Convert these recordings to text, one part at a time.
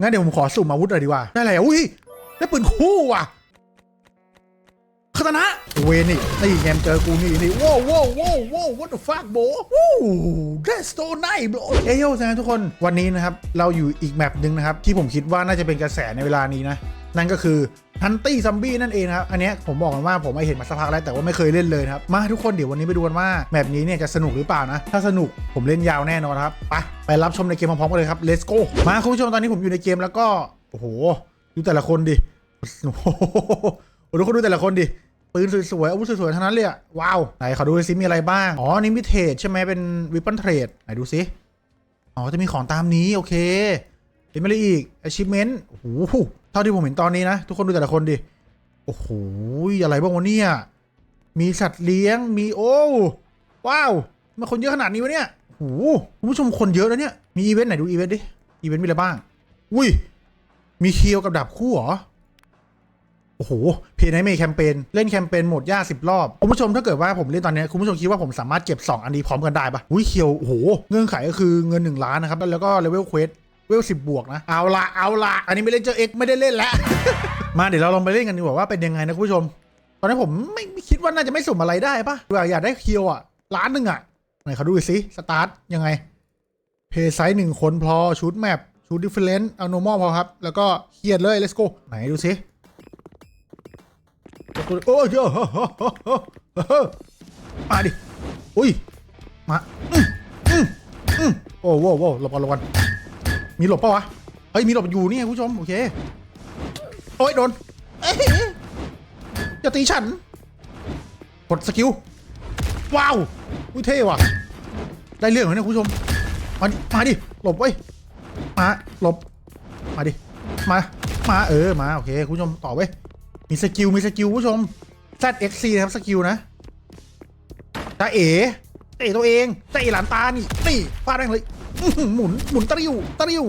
งั้นเดี๋ยวผมขอสุ่มอาวุธเลยดีกว่า ได้อะไรอะอุ้ย ได้ปืนคู่ว่ะคาตานะ เวนี่นี่แงมเจอกูนี่นี่ว้าวว้าวว้าวว้าว what the fuck bro วู้ that's so nice bro เอ้ยโยนะทุกคน วันนี้นะครับ เราอยู่อีกแมปหนึ่งนะครับ ที่ผมคิดว่าน่าจะเป็นกระแสในเวลานี้นะ นั่นก็คือฮันตี้ซัมบี้นั่นเองครับ อันนี้ผมบอกกันว่าผมไม่เห็นมาสักพักแล้วแต่ว่าไม่เคยเล่นเลยครับ มาทุกคนเดี๋ยววันนี้ไปดูกันว่าแมปนี้เนี่ยจะสนุกหรือเปล่านะ ถ้าสนุกผมเล่นยาวแน่นอนครับ ไป ไปรับชมในเกมพร้อมๆกันเลยครับ let's go มาคุณผู้ชมตอนนี้ผมอยู่ในเกมแล้วก็ โอ้โห ดูแต่ละคนดิ โอ้โหทุกคนดูแต่ละคนดิปืนสวยๆอาวุธสวยๆทั้งนั้นเลยอะว้าว ไหนขอดูซิมีอะไรบ้าง อ๋อ นี่มีเทรดใช่ไหมเป็นวิปปันเทรดไหนดูซิ อ๋อ จะมีของตามนี้โอเคเห็นไหมเลยอีก achievement โอ้โห ท่าที่ผมเห็นตอนนี้นะ ทุกคนดูแต่ละคนดิ โอ้โห อะไรบ้างวะเนี่ย มีสัตว์เลี้ยง มีโอ้ว้าวมาคนเยอะขนาดนี้วะเนี่ยโอ้คุณผู้ชมคนเยอะแล้วเนี่ย มีอีเวนต์ไหนดูอีเวนต์ดิ อีเวนต์มีอะไรบ้าง อุ้ย มีเคียวกับดาบคู่เหรอ โอ้โห เพย์ไนท์เมย์แคมเปญ เล่นแคมเปญโหมดยากสิบรอบ คุณผู้ชมถ้าเกิดว่าผมเล่นตอนนี้ คุณผู้ชมคิดว่าผมสามารถเก็บ 2 อันนี้พร้อมกันได้ปะอุ้ยเคียว โอ้โห เงื่อนไขก็คือเงิน 1 ล้านนะครับ แล้วก็เลเวลเควส เวลสิบบวกนะ เอาละเอาละอันนี้ไม่เล่นเจอเอ็กไม่ได้เล่นแล้ว มาเดี๋ยวเราลองไปเล่นกันดีกว่าว่าเป็นยังไงนะคุณผู้ชม ตอนนี้ผมไม่คิดว่าน่าจะไม่สุ่มอะไรได้ปะอยากอยากได้เคียวอะล้านหนึ่งอะไหนเขาดูสิสตาร์ทยังไง เพย์ไซส์หนึ่งคนพอชุดแมปชุดดิฟเฟลนต์เอาโนมอลพอครับ แล้วก็เครียดเลย let's go ไหนดูสิโอ้ยเยอะมาดิ อุ้ย มาอืมอืมอืมโอ้โหโว้หลบก่อนหลบก่อน มีหลบปะวะ เฮ้ย มีหลบอยู่นี่คุณผู้ชม โอเค โอ้ย โดนเอ้ยอย่าตีฉัน กดสกิล ว้าวอุ้ยเท่ว่ะ ได้เรื่องเหรอเนี่ยคุณผู้ชม มาดิมาดิ หลบไว้มา หลบ มาดิ มา มา เออ มา โอเค คุณผู้ชม ต่อไว้มีสกิล มีสกิล คุณผู้ชม ZXC นะครับ สกิลนะจ้าเอ๋จ้าเอ๋ตัวเองจ้าเอ๋หลานตานี่นี่ฟาดแม่งเลย หมุนหมุนตะริวตะริว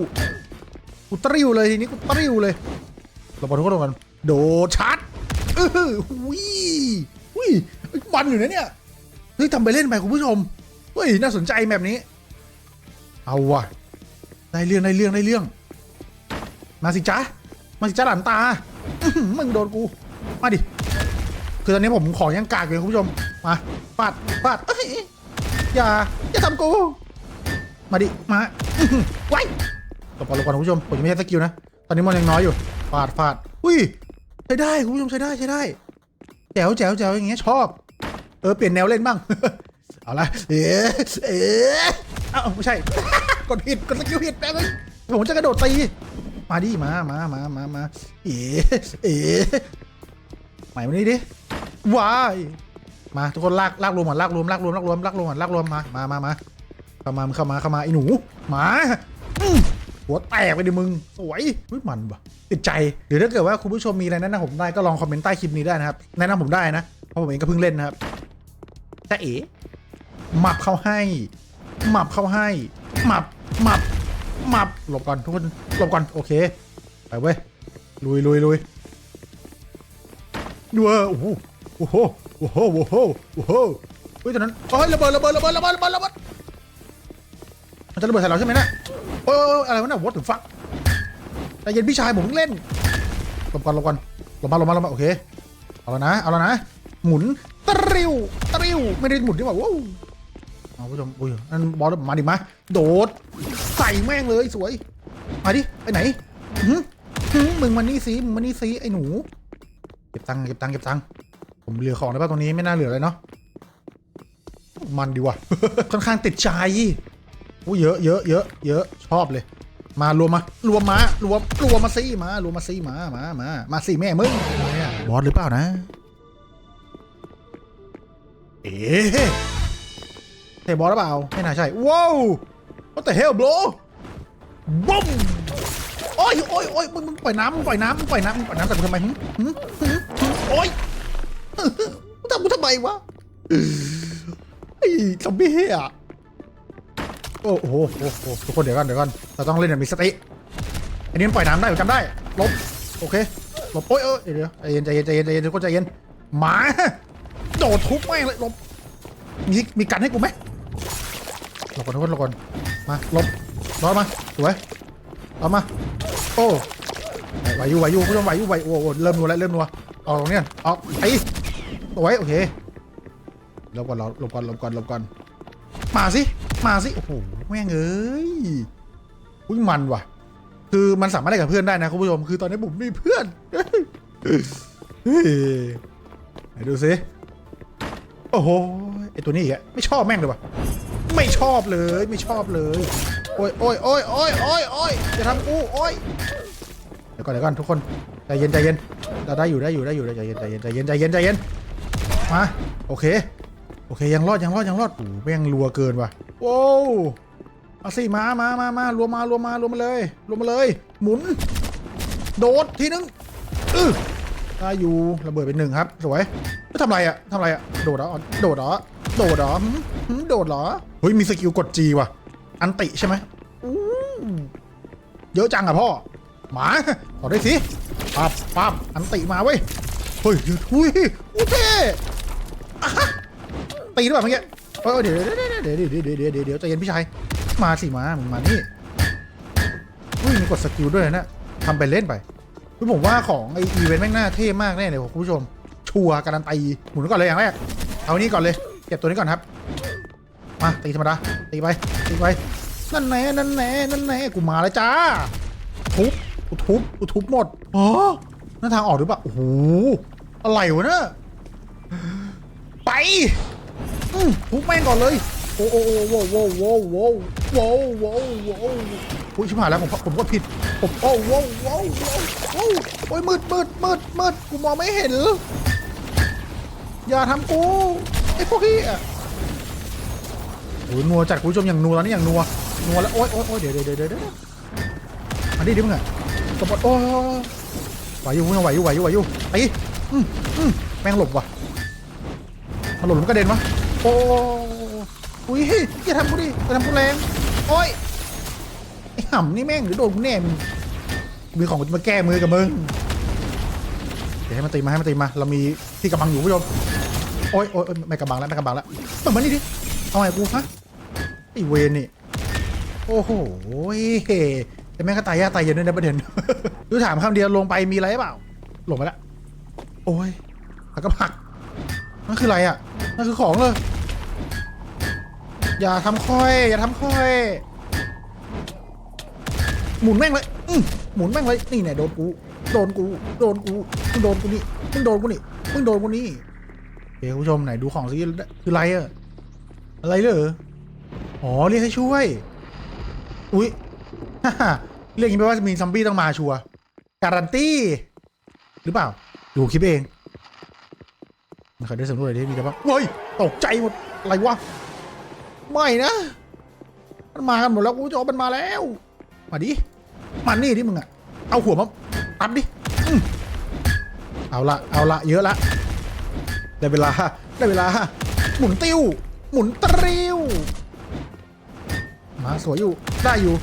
กูตะริวเลยทีนี้กูตะริวเลยเราบอลทุกคนกันโดดชาร์จเออหุยหุยมันอยู่นะเนี่ยเฮ้ยทำไปเล่นไปคุณผู้ชมเฮ้ยน่าสนใจแบบนี้ เอาว่ะได้เรื่องได้เรื่องได้เรื่อง มาสิจ้ามาสิจ้าหลานตามึงโดนกู มาดิ คือตอนนี้ผมขอยังกากอยู่คุณผู้ชม มาปาดปาดเอ้ยอย่า อย่าทำกู มาดิ มาไว้หลบก่อนหลบก่อนคุณผู้ชม ผมยังไม่ใช่สกิลนะ ตอนนี้มันยังน้อยอยู่ ฟาดฟาดอุ้ย ใช้ได้คุณผู้ชมใช้ได้ใช้ได้ แจ๋วแจ๋วแจ๋วอย่างเงี้ยชอบ เออเปลี่ยนแนวเล่นบ้าง เอาละ เอ๊ะเอ๊ะเอ้าไม่ใช่ กดผิด กดสกิลผิดแป๊บนึงผมจะกระโดดตี มาดิ มามามามามาเอ๊ะเอ๊ะใหม่มานี่ดิวาย มาทุกคนลากลากรวมก่อนลากรวมลากรวมลากรวมลากรวมก่อนลากรวมมา มามามา เข้ามาเข้ามาเข้ามาไอ้หนูมาหัวแตกไปดิมึง สวยเฮ้ยมันปะติดใจเดี๋ยวถ้าเกิดว่าคุณผู้ชมมีอะไรแนะนำผมได้ก็ลองคอมเมนต์ใต้คลิปนี้ได้นะครับ แนะนำผมได้นะ เพราะผมเองก็เพิ่งเล่นนะครับแต่เอ๋หมับเข้าให้ หมับเข้าให้ หมับ หมับ หมับ หลบก่อนทุกคน หลบก่อน โอเค ไปเว้ย ลุยลุยลุยดูเออโอ้โห โอ้โห โอ้โห โอ้โห โอ้โหเฮ้ยตอนนั้นเฮ้ยระเบิดระเบิดระเบิดระเบิดระเบิดระเบิด มันจะระเบิดใส่เราใช่ไหมเนะโอ้ยโอ้ยอะไรวะเนี่ย what the fuck ใจเย็นพี่ชายผมเพิ่งเล่นหลบก่อนหลบก่อนหลบมาหลบมาหลบมาโอเคเอาแล้วนะเอาแล้วนะ หมุนตริวตริวไม่ได้หมุนดีกว่าว้าวเอาผู้ชมอุ้ยนั่นบอลมาดิมาโดดใส่แม่งเลยสวยมาดิไปไหนหึมึงมานี่สิมึงมานี่สิไอ้หนูเก็บตังค์เก็บตังค์เก็บตังค์ผมเหลือของได้ป่ะตรงนี้ไม่น่าเหลือเลยเนาะมันดีว่ะค่อนข้างติดใจ อู้เยอะเยอะเยอะเยอะชอบเลย มารวมมารวมมารวมรวมมาสิมารวมมาสิมามามามาสิแม่มึงบอสหรือเปล่านะ เอ๊ะเตะบอลหรือเปล่าไม่น่าใช่ว้าว what the hell bro บุ้มโอ้ยโอ้ยโอ้ยมึงมึงปล่อยน้ำมึงปล่อยน้ำมึงปล่อยน้ำมึงปล่อยน้ำแต่กูทำไมหึหึโอ้ยมึงทำกูทำไมวะไอ้ซอมบี้เฮีย โอ้โหโอ้โหทุกคนเดี๋ยวก่อนเดี๋ยวก่อนเราต้องเล่นแบบมีสติอันนี้มันปล่อยน้ำได้ผมจำได้ลบโอเคลบโอ้ยเออเดี๋ยวเดี๋ยวใจเย็นใจเย็นใจเย็นใจเย็นทุกคนใจเย็นหมาโดดทุบแม่งเลยลบมีมีกันให้กูไหมหลบก่อนทุกคนหลบก่อนมาลบรอดมาสวยรอดมาโอ้ไหวอยู่ไหวอยู่ผู้ชมไหวอยู่ไหวโอ้โหเริ่มนัวแล้วเริ่มนัวเอาตรงเนี้ยเอาไอ้ตัวไว้โอเคหลบก่อนหลบก่อนหลบก่อนหลบก่อนมาสิ มาสิ โอ้โหแม่งเอ้ยอุ้ยมันว่ะ คือมันสามารถเล่นกับเพื่อนได้นะคุณผู้ชม คือตอนนี้ผมมีเพื่อนเฮ้ยไหนดูสิ โอ้โห ไอตัวนี้อีกอะไม่ชอบแม่งเลยว่ะ ไม่ชอบเลย ไม่ชอบเลย โอ้ยโอ้ยโอ้ยโอ้ยโอ้ยโอ้ยจะทำกูโอ้ยเดี๋ยวก่อนเดี๋ยวก่อนทุกคน ใจเย็นใจเย็นเราได้อยู่ได้อยู่ได้อยู่ใจเย็นใจเย็นใจเย็นใจเย็นใจเย็น มา โอเค โอเคยังรอดยังรอดยังรอดโอ้แม่งรัวเกินว่ะ โว้วเอาสิมามามามารวมมารวมมารวมมาเลยรวมมาเลย หมุน โดดทีนึงอื้อได้อยู่ระเบิดเป็นหนึ่งครับสวยแล้วทำไรอะทำไรอะโดดเหรอโดดเหรอโดดเหรอโดดเหรอเฮ้ยมีสกิลกดจีว่ะ อันติใช่ไหมเยอะจังอะพ่อหมาขอได้สิปั๊บปั๊บอันติมาเว้ยเฮ้ยทุยอู้เท่อะฮะ ตีหรือเปล่าเมื่อกี้เออเดี๋ยวเดี๋ยวเดี๋ยวเดี๋ยวเดี๋ยวเดี๋ยวเดี๋ยวใจเย็นพี่ชายมาสิมามึงมานี่อุ้ยมีกดสกิลด้วยนะทำไปเล่นไปคือผมว่าของไออีเวนต์แม่งน่าเท่มากแน่เลยคุณผู้ชม ชัวร์การันตีหมุนก่อนเลยอย่างแรกเอานี้ก่อนเลยเก็บตัวนี้ก่อนครับมาตีธรรมดาตีไปตีไปนั่นแน่นั่นแน่นั่นแน่กูมาแล้วจ้าทุบกูทุบกูทุบหมดอ๋อหนั่นทางออกหรือเปล่าโอ้โหอะไรวะเนี่ยไป อืมทุบแม่งก่อนเลย โอ้โอ้โอ้โว้โว้โว้โว้โว้โว้โว้อุ้ยชิบหายแล้วผมผมก็ผิดผมโอ้โว้โว้โว้โว้โอ้ยมืดมืดมืดมืดกูมองไม่เห็นอย่าทำกูไอ้พวกนี้อะโอ้ยนัวจัดคุณผู้ชมอย่างนัวตอนนี้อย่างนัวนัวแล้วโอ๊ยโอ๊ยโอ๊ยเดี๋ยวเดี๋ยวเดี๋ยวเดี๋ยวมาดิดิมึงอะกบฏโอ้ยไหวอยู่คุณผู้ชมไหวอยู่ไหวอยู่ไหวอยู่ไอ้อืมอืมแม่งหลบว่ะมันหลบมันกระเด็นวะ โอ้อุ้ยอย่าทำกูดิอย่าทำกูแรงโอ้ยไอ้ห่ำนี่แม่งหรือโดนกูแน่มึงมีของมาแก้มือกับมึงเดี๋ยวให้มันตีมาให้มันตีมาเรามีที่กำบังอยู่ผู้ชมโอ๊ยโอ๊ยไม่กำบังแล้วไม่กำบังแล้วมันมานี่ดิเอาไงกูฮะไอเวนนี่โอ้โหแต่แม่งก็ตายยากตายเย็นด้วยนะประเด็นดูถามคำเดียวลงไปมีอะไรเปล่าลงไปแล้วโอ้ยแล้วก็ผัก นั่นคืออะไรอะนั่นคือของเลยอย่าทำค่อย อย่าทำค่อย หมุนแม่งเลยอืมหมุนแม่งเลยนี่เนี่ยโดนกูโดนกูโดนกูมึงโดนกูนี่มึงโดนกูนี่มึงโดนกูนี่เฮ้ยคุณผู้ชมไหนดูของสิคืออะไรอะอะไรเหรออ๋อเรียกให้ช่วย อุ้ยเรียกอย่างนี้แปลว่ามีซอมบี้ต้องมาชัวร์การันตีหรือเปล่า ดูคลิปเอง ไม่เคยได้สำรวจอะไรที่มีกันบ้างเฮ้ยตกใจหมดอะไรวะไม่นะมันมากันหมดแล้วคุณผู้ชมมันมาแล้วมาดิมานี่ดิมึงอะเอาหัวมาตัดดิเอาละเอาละเยอะละได้เวลาได้เวลาหมุนติ้วหมุนตริวมาสวยอยู่ได้อยู่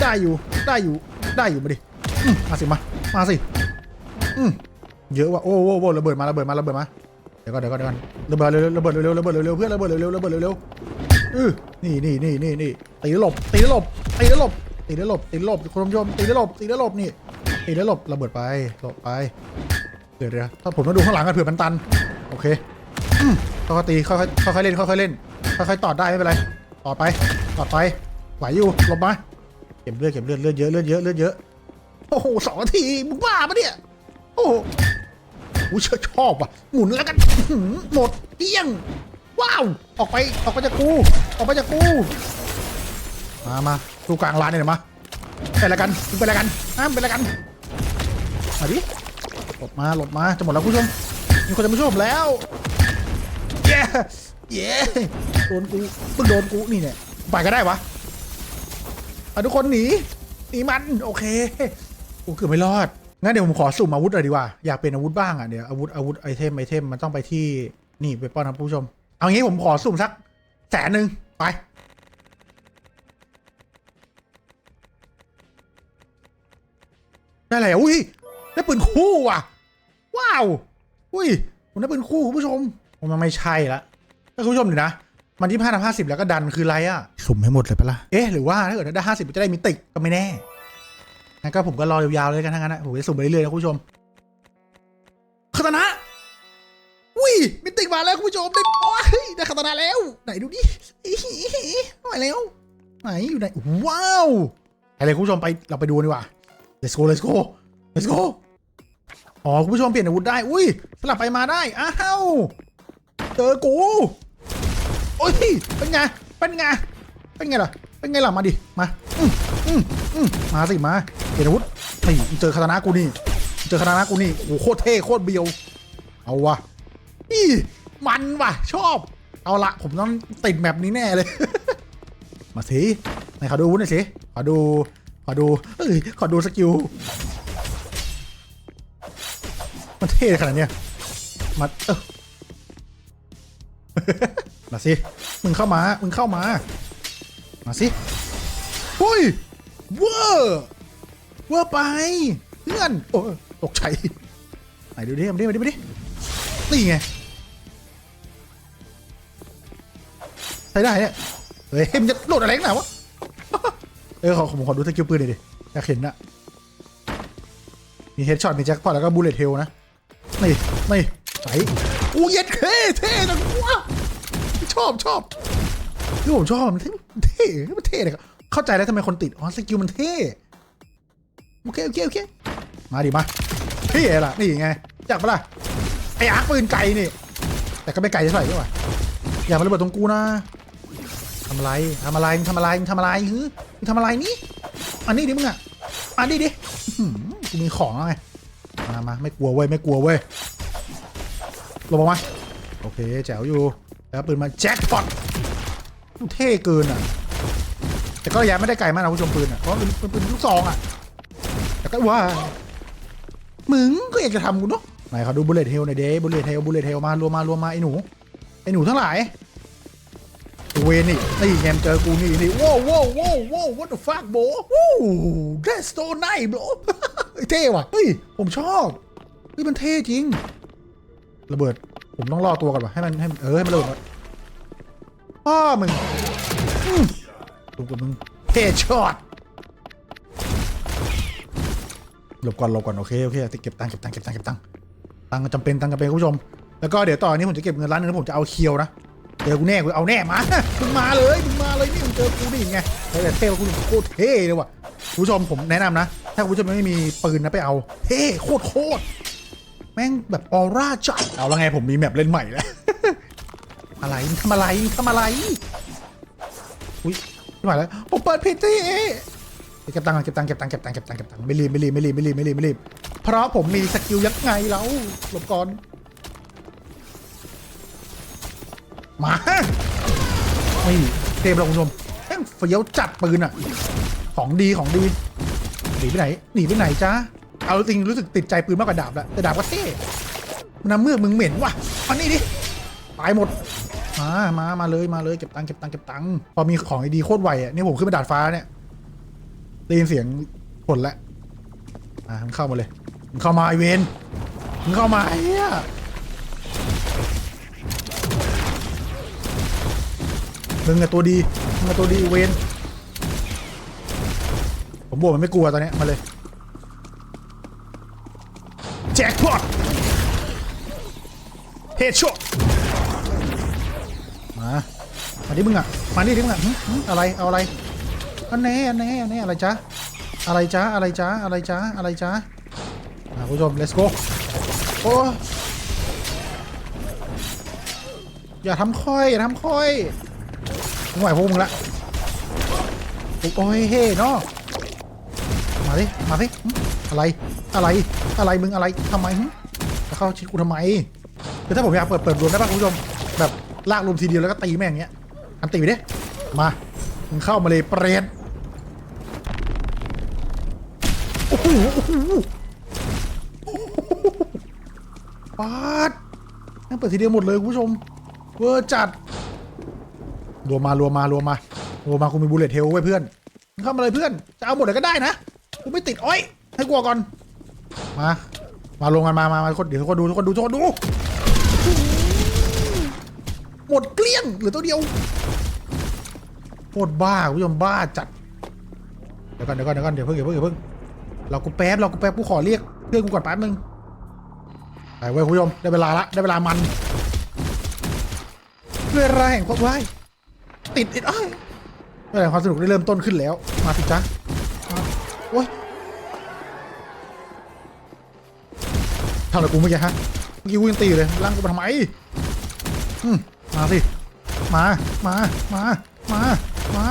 ได้อยู่ได้อยู่ได้อยู่มาดิมาสิมามาสิเยอะว่ะโอ้โหโอ้ระเบิดมาระเบิดมาระเบิดมา เดี๋ยวก่อนเดี๋ยวก่อนเดี๋ยวก่อนระเบิดเร็วระเบิดเร็วระเบิดเร็วเพื่อนระเบิดเร็วระเบิดเร็วเออนี่นี่นี่นี่นี่ตีแล้วหลบตีแล้วหลบตีแล้วหลบตีแล้วหลบตีแล้วหลบคุณผู้ชมตีแล้วหลบตีแล้วหลบนี่ตีแล้วหลบระเบิดไปหลบไปเดี๋ยวเดี๋ยวถ้าผมต้องดูข้างหลังกันเผื่อมันตันโอเคค่อยๆตีค่อยๆค่อยๆเล่นค่อยๆเล่นค่อยๆตอดได้ไม่เป็นไรตอดไปตอดไปไหวอยู่หลบมาเก็บเลือดเก็บเลือดเลือดเยอะเลือดเยอะเลือดเยอะโอ้โหสองนาทีมึงบ้าปะเนี่ยโอ้ โหกูเชื่อชอบว่ะ หมุนแล้วกันหมดเกลี้ยง ว้าว ออกไป ออกไปจากกู ออกไปจากกู มามาดูกลางร้านเนี่ยมาเป็นอะกันมึงเป็นอะไรกันอ้ามเป็นอะกัน มาดิ หลบมา หลบมา จะหมดแล้วคุณผู้ชม มีคนจะมาช่วยผมแล้ว เย้ เย้โดนกูมึงโดนกู นี่เนี่ย ไปก็ได้วะอะทุกคนหนี หนีมัน โอเค กูเกือบไม่รอด งั้นเดี๋ยวผมขอสุ่มอาวุธหน่อยดีกว่า อยากเป็นอาวุธบ้างอะเดี๋ยวอาวุธอาวุธไอเทมไอเทมมันต้องไปที่นี่ไปป้อนครับผู้ชม เอางี้ผมขอสุ่มสักแสนหนึ่งไป ได้อะไรอะอุ้ยได้ปืนคู่ว่ะ ว้าว อุ้ยผมได้ปืนคู่คุณผู้ชมผมมันไม่ใช่ละถ้าคุณผู้ชมเดี๋ยวนะ มันที่ห้าทำห้าสิบแล้วก็ดันคืออะไรอะ สุ่มให้หมดเลยปะล่ะ เอ๊ะหรือว่าถ้าเกิดได้ห้าสิบจะได้มิติก็ไม่แน่ งั้นก็ผมก็รอยาวๆเลยกันทั้งนั้นนะผมจะสุ่มไปเรื่อยๆนะคุณผู้ชมคาตานะอุ้ยมิติมาแล้วคุณผู้ชมได้โอ้ยได้คาตานะแล้ว ไหนดูดิอีหีมาแล้ว ไหนอยู่ไหน ว้าวไปเลยคุณผู้ชมไปเราไปดูดีกว่า let's go let's go let's go อ๋อ คุณผู้ชมเปลี่ยนอาวุธได้ อุ้ย สลับไปมาได้ อ้าว เจอกู โอ้ย เป็นไง เป็นไง เป็นไงล่ะ เป็นไงล่ะ มาดิ มา อืมอืมอืมมาสิ มา เปลี่ยนอาวุธนี่เจอคาตานะกูนี่ เจอคาตานะกูนี่โอ้โหโคตรเท่โคตรเบียว เอาวะนี่มันว่ะ ชอบ เอาละผมต้องติดแมปนี้แน่เลย มาสิไหนขอดูอาวุธหน่อยสิ ขอดู ขอดู เอ้ย ขอดูสกิล มันเท่ขนาดเนี้ย มาเออมาสิ มึงเข้ามา มึงเข้ามา มาสิเฮ้ยเวอร์ เวอร์ไปเพื่อนโอ้ตกใจไหนดูดิมาดิมาดิมาดินี่ไงใช้ได้เนี่ยเฮ้ยมันจะโหลดอะไรกันหนาวะเออขอผมขอดูสกิลปืนหน่อยดิอยากเห็นอะมีเฮดช็อตมีแจ็คพอตแล้วก็บูเลตเทลนะนี่นี่ไหนอู้เย็ดเท่เท่จังว้าชอบชอบที่ผมชอบมันเท่มันเท่มันเท่เลยครับเข้าใจแล้วทำไมคนติดอ๋อสกิลมันเท่ โอเคโอเคโอเคมาดิมาเท่ล่ะนี่ไงจักปะล่ะไอ้อาร์ปืนไกลนี่ แต่ก็ไม่ไกลเท่าไหร่ด้วยว่ะอย่ามาระเบิดตรงกูนะทำอะไรทำอะไรมึงทำอะไรมึงทำอะไรฮึมึงทำอะไรนี่อันนี้ดิมึงอะอันนี้ดิกูมีของแล้วไงมามาไม่กลัวเว้ยไม่กลัวเว้ยลงมามาโอเคแจ๋วอยู่แล้วปืนมาแจ็คพอตเท่เกินอะแต่ก็ระยะไม่ได้ไกลมากนะคุณผู้ชมปืนอะเพราะมันเป็นปืนลูกซองอะ แต่ก็ว่า มึงก็อยากจะทำกูเนาะไหนเขาดูบุลเลตเฮลหน่อยเด้บุลเลตเฮลบุลเลตเฮลมารวมมารวมมาไอ้หนู ไอ้หนูทั้งหลายเวนี่นี่แงมเจอกูนี่นี่ว้าวว้าวว้าวว้าว what the fuck bro วู้ that's so nice bro เท่ว่ะเฮ้ยผมชอบเฮ้ยมันเท่จริง ระเบิด ผมต้องรอตัวก่อนว่ะให้มันให้มันเออให้มันระเบิดก่อนพ่อมึงอืมถูกกับมึงเท่ช็อต หลบก่อนหลบก่อนโอเคโอเคเก็บตังค์เก็บตังค์เก็บตังค์เก็บตังค์ตังค์จำเป็นตังค์จำเป็นคุณผู้ชม แล้วก็เดี๋ยวต่อนนี้ผมจะเก็บเงินร้านนึงแล้วผมจะเอาเคียวนะเจอกูแน่กูเอาแน่มามึงมาเลยมึงมาเลยนี่มึงเจอกูนี่ไงแต่เท่ว่ากูโคตรเท่เลยว่ะคุณผู้ชมผมแนะนำนะ ถ้าคุณผู้ชมไม่มีปืนนะไปเอาเท่โคตรโคตรแม่งแบบออร่าจัดเอาละไงผมมีแมปเล่นใหม่แล้วอะไรทำอะไรทำอะไรอุ้ยไม่ไหวแล้วผมเปิดผิดที่ เก็บตังค์ก่อนเก็บตังค์เก็บตังค์เก็บตังค์เก็บตังค์เก็บตังค์ไม่รีบไม่รีบไม่รีบไม่รีบไม่รีบไม่รีบเพราะผมมีสกิลยังไงแล้วหลบก่อนมานี่เทมเราคุณผู้ชมแม่งเฟี้ยวจัดปืนอะ ของดีของดีหนีไปไหนหนีไปไหนจ้าเอาจริงรู้สึกติดใจปืนมากกว่าดาบล้วแต่ดาบก็เท่น้ำเมือกมึงเหม็นว่ะมานี่ดิตายหมดมามามาเลยมาเลยเก็บตังค์เก็บตังค์เก็บตังค์พอมีของดีโคตรไวอะนี่ผมขึ้นไปดาดฟ้าเนี่ย ได้ยินเสียงผลแล้วอะมันเข้ามาเลยมันเข้ามาไอเวนมันเข้ามาไอ้เหี้ยมึงอะตัวดีมึงอะตัวดีเวนผมบอกมันไม่กลัวตอนเนี้ยมาเลยแจ็คพอตเฮดช็อตมามาดิมึงอะมาดิดิมึงอะหึหึอะไรเอาอะไร อันแน่อันแน่อันแน่อะไรจ๊ะอะไรจ๊ะอะไรจ๊ะอะไรจ๊ะอะไรจ๊ะมาคุณผู้ชม let's go โอ้อย่าทำค่อยอย่าทำค่อยไม่ไหวพวกมึงละโอ้ยเฮ้เนาะมาดิมาดิอะไรอะไรอะไรมึงอะไรทำไมจะเข้าชิดกูทำไมคือถ้าผมอยากเปิดเปิดรวมได้ป่ะคุณผู้ชมแบบลากรวมทีเดียวแล้วก็ตีแม่งเงี้ยอันตีไปดิมามึงเข้ามาเลยเปรต โหโอ้โหปาดแม่งเปิดทีเดียวหมดเลยคุณผู้ชม เวอร์จัดรวมมารวมมารวมมารวมมาคุณมีบูเลตเทลไว้เพื่อนเข้ามาเลยเพื่อน จะเอาหมดเลยก็ได้นะกูไม่ติดอ้อย ให้กลัวก่อน มา มาลงกันมามามาทุกคนเดี๋ยวทุกคนดูทุกคนดูทุกคนดู หมดเกลี้ยงเหลือตัวเดียวโคตรบ้าคุณผู้ชมบ้าจัด เดี๋ยวก่อนเดี๋ยวก่อนเดี๋ยวก่อนเดี๋ยวเพิ่งเดี๋ยวเพิ่งเดี๋ยวเพิ่ง เรากูแป๊บเรากูแป๊บกูขอเรียกเพื่อนกูก่อนแป๊บนึงไปเว้ยคุณผู้ชมได้เวลาละได้เวลามันเวลาแห่งความว้ายติดติดอ้ายเวลาแห่งความสนุกได้เริ่มต้นขึ้นแล้ว มาสิจ๊ะมาโอ้ยทำอะไรกูเมื่อกี้ฮะเมื่อกี้กูยังตีอยู่เลยล้างกูมาทำไมอืมมาสิมามามามามา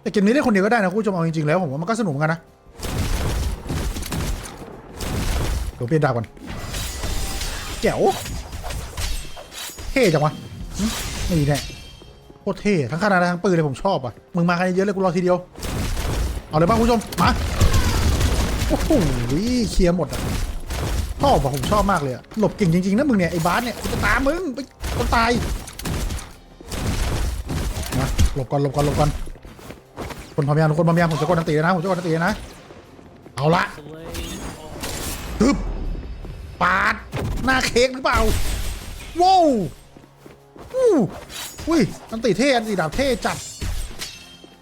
แต่เกมนี้เล่นคนเดียวก็ได้นะคุณผู้ชมเอาจริงๆแล้วผมว่ามันก็สนุกเหมือนกันนะ ดี๋ยวเปลี่ยนดาบก่อนแจ๋วเท่จังวะหึนี่แน่โคตรเท่ทั้งขนาดทั้งปืนเลยผมชอบอะ มึงมากันเยอะเลยกูรอทีเดียว เอาเลยบ้างคุณผู้ชม มา โอ้โหเคลียร์หมดอะชอบอะผมชอบมากเลยอะ หลบเก่งจริงๆนะมึงเนี่ย ไอ้บาสเนี่ยจะตามมึงไปคนตายมาหลบก่อนหลบก่อนหลบก่อนคนพร้อมยังทุกคนพร้อมยังผมจะกดอันตีนะผมจะกดอันตีนะ เอาละฮึบ ปาด หน้าเค้กหรือเปล่าว้าวอู้อุ้ยอันติเท่อันติดาบเท่จัด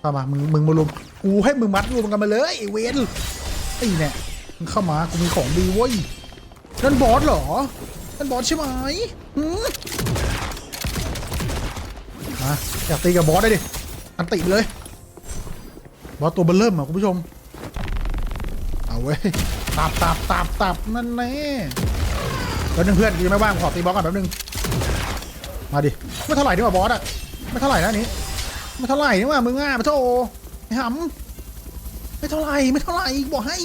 เข้ามามึงมึงมารวมกูให้มึงมัดรวมกันมาเลยไอเวนไอ้เนี่ยมึงเข้ามากูมีของดีเว้ยนั่นบอสเหรอนั่นบอสใช่ไหมหืมมาอยากตีกับบอสได้ดิอันติเลยบอสตัวเบลเริ่มอะคุณผู้ชม เว้ยตับตับตับตับนั่นแน่แล้วนึงเพื่อนยังไม่ว่างขอตีบอสก่อนแป๊บนึงมาดิไม่เท่าไหร่นี่ว่าบอสอะไม่เท่าไหร่นะนี้ไม่เท่าไหร่นี่ว่ามึงอะมาโธ่ไอ้หำไม่เท่าไหร่ไม่เท่าไหร่บอกให้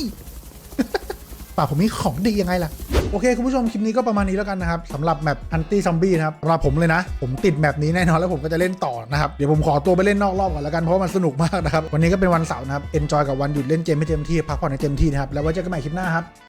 ป่าผมมีของดียังไงล่ะ โอเคคุณผู้ชมคลิปนี้ก็ประมาณนี้แล้วกันนะครับสำหรับแมปอันตี้ซอมบี้นะครับสำหรับผมเลยนะ ผมติดแมปนี้แน่นอนแล้วผมก็จะเล่นต่อนะครับเดี๋ยวผมขอตัวไปเล่นนอกรอบก่อนแล้วกันเพราะมันสนุกมากนะครับวันนี้ก็เป็นวันเสาร์นะครับเอนจอยกับวันหยุดเล่นเกมให้เต็มที่พักผ่อนให้เต็มที่นะครับแล้วไว้เจอกันใหม่คลิปหน้าครับ